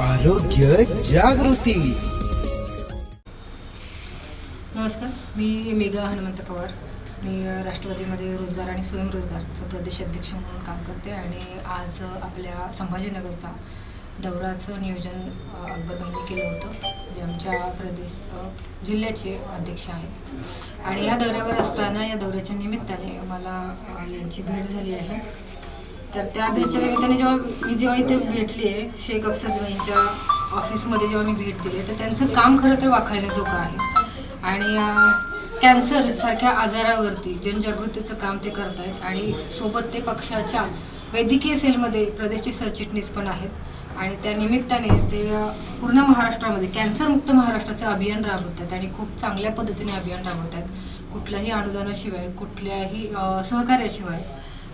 आरोग्य जागृती. नमस्कार मी मेघा हनुमंत पवार. मी राष्ट्रवादीमध्ये रोजगार आणि स्वयंरोजगारचं प्रदेश अध्यक्ष म्हणून काम करते आणि आज आपल्या संभाजीनगरचा दौऱ्याचं नियोजन अकबरबाईंनी केलं होतं जे आमच्या प्रदेश जिल्ह्याचे अध्यक्ष आहेत. आणि या दौऱ्यावर असताना या दौऱ्याच्या निमित्ताने मला यांची भेट झाली आहे. तर त्या भेटच्या निमित्ताने जेव्हा मी जेव्हा इथे भेटली आहे शेख अफसरजवाईंच्या ऑफिसमध्ये जेव्हा मी भेट दिली तर त्यांचं काम खरं तर वाखाणण्याजोगं आहे. आणि कॅन्सर सारख्या आजारावरती जनजागृतीचं काम ते करत आहेत आणि सोबत ते पक्षाच्या वैद्यकीय सेलमध्ये प्रदेशचे सरचिटणीस पण आहेत. आणि त्या निमित्ताने ते पूर्ण महाराष्ट्रामध्ये कॅन्सरमुक्त महाराष्ट्राचं अभियान राबवत आहेत आणि खूप चांगल्या पद्धतीने अभियान राबवत आहेत कुठल्याही अनुदानाशिवाय कुठल्याही सहकार्याशिवाय.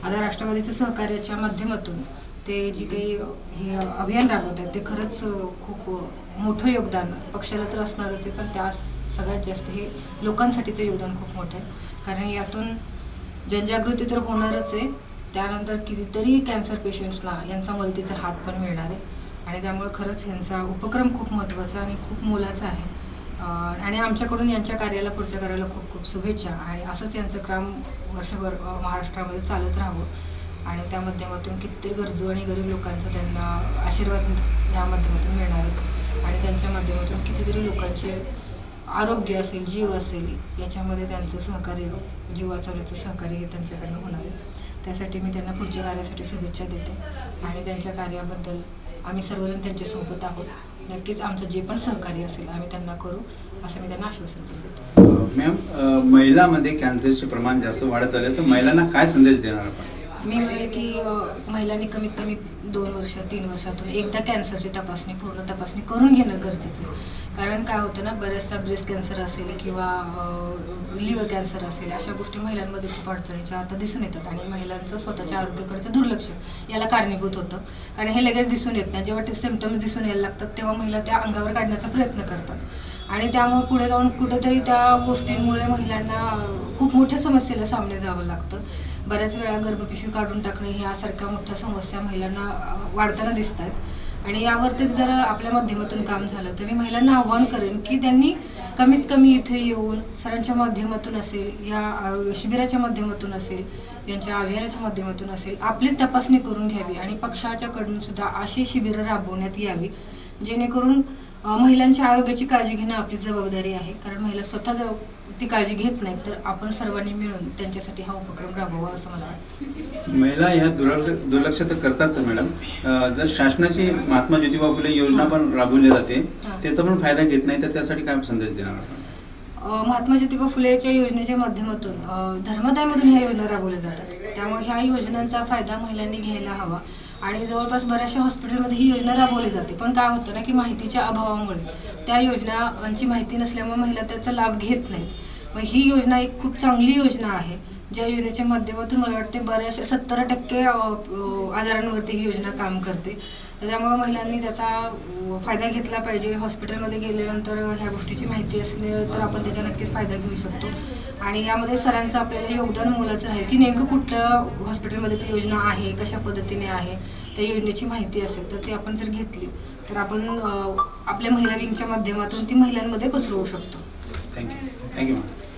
आता राष्ट्रवादीच्या सहकार्याच्या माध्यमातून ते जी काही हे अभियान राबवत आहेत ते खरंच खूप मोठं योगदान पक्षाला तर असणारच आहे पण त्या सगळ्यात जास्त हे लोकांसाठीचं योगदान खूप मोठं आहे. कारण यातून जनजागृती तर होणारच आहे. त्यानंतर कितीतरी कॅन्सर पेशंट्सला यांचा मदतीचा हात पण मिळणार आहे. आणि त्यामुळे खरंच यांचा उपक्रम खूप महत्त्वाचा आणि खूप मोलाचा आहे. आणि आमच्याकडून यांच्या कार्याला पुढच्या कार्याला खूप खूप शुभेच्छा. आणि असंच यांचं काम वर्षभर महाराष्ट्रामध्ये चालत राहावं. आणि त्या माध्यमातून कितीतरी गरजू आणि गरीब लोकांचा त्यांना आशीर्वाद या माध्यमातून मिळणार आहेत. आणि त्यांच्या माध्यमातून कितीतरी लोकांचे आरोग्य असेल जीव असेल याच्यामध्ये त्यांचं सहकार्य जीव वाचवण्याचं सहकार्य हे त्यांच्याकडनं होणार आहे. त्यासाठी मी त्यांना पुढच्या कार्यासाठी शुभेच्छा देते. आणि त्यांच्या कार्याबद्दल आम्ही सर्वजण त्यांच्यासोबत आहोत. नक्कीच आमचं जे पण सहकार्य असेल आम्ही त्यांना करू असं मी त्यांना आश्वासन देते. मॅम महिलांमध्ये कॅन्सरचे प्रमाण जास्त वाढत चालले तर महिलांना काय संदेश देणार आपण? मी म्हणेल की महिलांनी कमीत कमी दोन वर्ष तीन वर्षातून एकदा कॅन्सरची तपासणी पूर्ण तपासणी करून घेणं गरजेचं आहे. कारण काय होतं ना बऱ्याचशा ब्रेस्ट कॅन्सर असेल किंवा लिव्हर कॅन्सर असेल अशा गोष्टी महिलांमध्ये खूप अडचणीच्या आता दिसून येतात. आणि महिलांचं स्वतःच्या आरोग्याकडचं दुर्लक्ष याला कारणीभूत होतं. कारण हे लगेच दिसून येत नाही. जेव्हा ते सिमटम्स दिसून यायला लागतात तेव्हा महिला त्या अंगावर काढण्याचा प्रयत्न करतात. आणि त्यामुळे पुढे जाऊन कुठेतरी त्या गोष्टींमुळे महिलांना खूप मोठ्या समस्येला सामने जावं लागतं. बऱ्याच वेळा गर्भपिशवी काढून टाकणे ह्यासारख्या मोठ्या समस्या महिलांना वाढताना दिसत आहेत आणि यावरतीच जर आपल्या माध्यमातून काम झालं. तर मी महिलांना आव्हान करेन की त्यांनी कमीत कमी इथे येऊन सरांच्या माध्यमातून असेल या शिबिराच्या माध्यमातून असेल यांच्या अभियानाच्या माध्यमातून असेल आपली तपासणी करून घ्यावी आणि पक्षाच्याकडून सुद्धा अशी शिबिरं राबवण्यात यावी. जेणेकरून महिलांच्या आरोग्याची काळजी घेणं आपली जबाबदारी आहे. कारण महिला स्वतः जर ती काळजी घेत नाहीत तर आपण सर्वांनी मिळून त्यांच्यासाठी हा उपक्रम राबवावा असं मला वाटतं. महिला ह्या दुर्लक्ष दुर्लक्ष तर करताच मॅडम. जर शासनाची महात्मा ज्योतिबा फुले योजना पण राबवली जाते. त्याचा पण फायदा घेत नाही तर त्यासाठी काय संदेश देणार आपण? महात्मा ज्योतिबा फुलेच्या योजनेच्या माध्यमातून धर्मदायमधून ह्या योजना राबवल्या जातात. त्यामुळे ह्या योजनांचा फायदा महिलांनी घ्यायला हवा आणि जवळपास बऱ्याचशा हॉस्पिटलमध्ये ही योजना राबवली जाते. पण काय होतं ना की माहितीच्या अभावामुळे त्या योजनांची माहिती नसल्यामुळे महिला त्याचा लाभ घेत नाहीत. मग ही योजना एक खूप चांगली योजना आहे ज्या योजनेच्या माध्यमातून मला वाटते बऱ्याचशा सत्तर टक्के आजारांवरती ही योजना काम करते. त्याच्यामुळं महिलांनी त्याचा फायदा घेतला पाहिजे. हॉस्पिटलमध्ये गेल्यानंतर ह्या गोष्टीची माहिती असली तर आपण त्याचा नक्कीच फायदा घेऊ शकतो. आणि यामध्ये सरांचं आपल्याला योगदान मोलाचं राहील की नेमकं कुठल्या हॉस्पिटलमध्ये ती योजना आहे कशा पद्धतीने आहे त्या योजनेची माहिती असेल तर ती आपण जर घेतली तर आपण आपल्या महिला विंगच्या माध्यमातून ती महिलांमध्ये पसरवू शकतो. Thank you thank you